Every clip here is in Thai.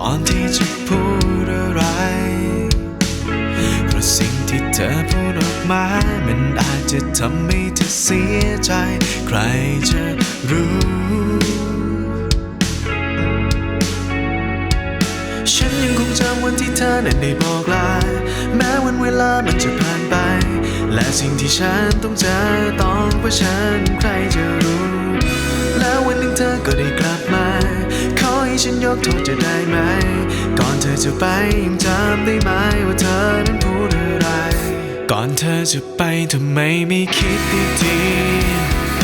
ก่อนที่จะพูดอะไร เพราะสิ่งที่เธอพูดออกมา มันอาจจะทำให้เธอเสียใจ ใครจะรู้ ฉันยังคงจำวันที่เธอนั้นได้บอกลา แม้วันเวลามันจะผ่านไป และสิ่งที่ฉันต้องเจอต้องเผชิญใครจะ ฉันยกโทษจะได้ไหม ก่อนเธอจะไปยังจำได้ไหมว่าเธอนั้นพูดอะไร ก่อนเธอจะไปทำไมไม่คิดดี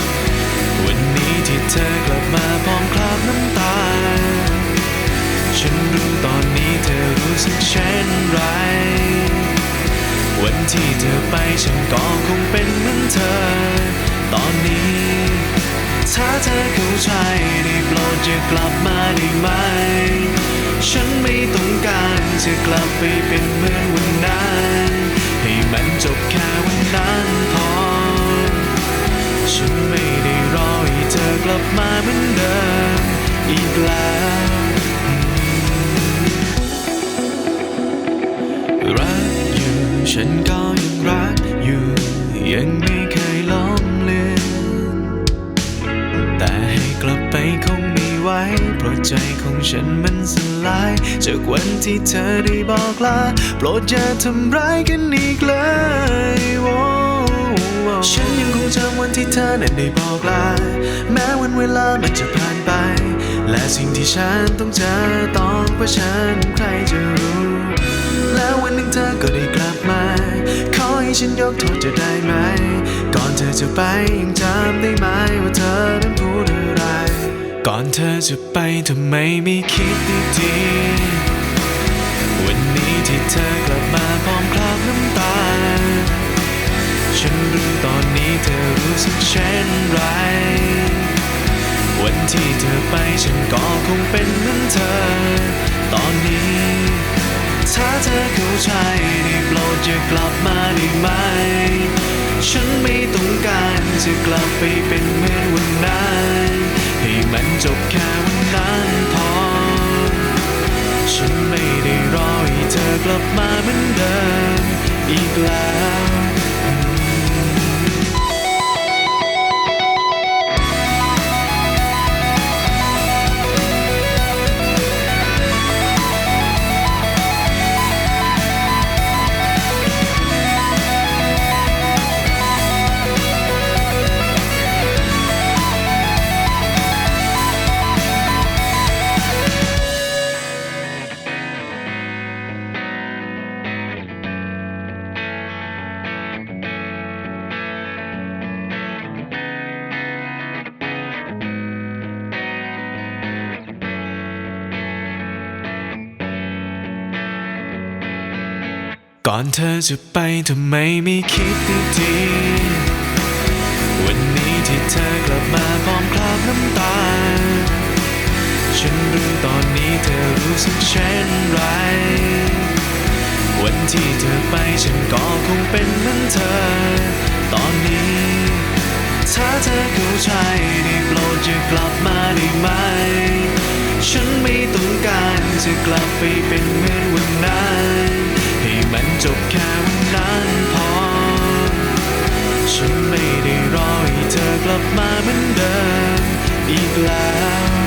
ๆวันนี้ที่เธอกลับมาพร้อมคราบน้ำตา ฉันรู้ตอนนี้เธอรู้สึกเช่นไร วันที่เธอไปฉันก็คงเป็นเหมือนเธอ ตอนนี้ ถ้าเธอเข้าใจได้โปรดจะกลับมาได้ไหม ฉันไม่ต้องการจะกลับไปเป็นเหมือนวันนั้นให้มันจบแค่วันนั้นพอ ฉันไม่ได้รอให้เธอกลับมาเหมือนเดิมอีกแล้วรักอยู่ฉันก็ ไปคงไม่ไหวเพราะใจของฉันมันสลาย จากวันที่เธอได้บอกลาโปรดอย่าทำร้ายกันอีกเลยโว้ฉันยังคงจำวันที่เธอนั้นได้บอกลา แม้วันเวลามันจะผ่านไป และสิ่งที่ฉันต้องเจอต้องเผชิญใครจะรู้ แล้ววันหนึ่งเธอก็ได้กลับมา ขอให้ฉันยกโทษจะได้ไหม ก่อนเธอจะไปยังจำได้ไหมว่าเธอนั้นพูดอะไร ก่อนเธอจะไปทำไมไม่คิดดีๆ วันนี้ที่เธอกลับมาพร้อมคราบน้ำตา ฉันรู้ตอนนี้เธอรู้สึกเช่นไร วันที่เธอไปฉันก็คงเป็นเหมือนเธอ ตอนนี้ ถ้าเธอเข้าใจได้โปรดอย่ากลับมาได้ไหม ฉันไม่ต้องการจะกลับไปเป็นเหมือนวันนั้นให้มัน จบแค่วันนั้นพอ ฉันไม่ได้รอให้เธอกลับมาเหมือนเดิมอีกแล้ว ก่อนเธอจะไปทำไมไม่คิดดีๆวันนี้ที่เธอกลับมาพร้อมคราบน้ำตา ฉันรู้ตอนนี้เธอรู้สึกเช่นไร วันที่เธอไปฉันก็คงเป็นเหมือนเธอ ตอนนี้ถ้าเธอเข้าใจได้โปรดจะกลับมาได้ไหม ฉันไม่ต้องการจะกลับไปเป็นเหมือนวันนั้น มันจบแค่วันนั้นพอ ฉันไม่ได้รอให้เธอกลับมาเหมือนเดิมอีกแล้ว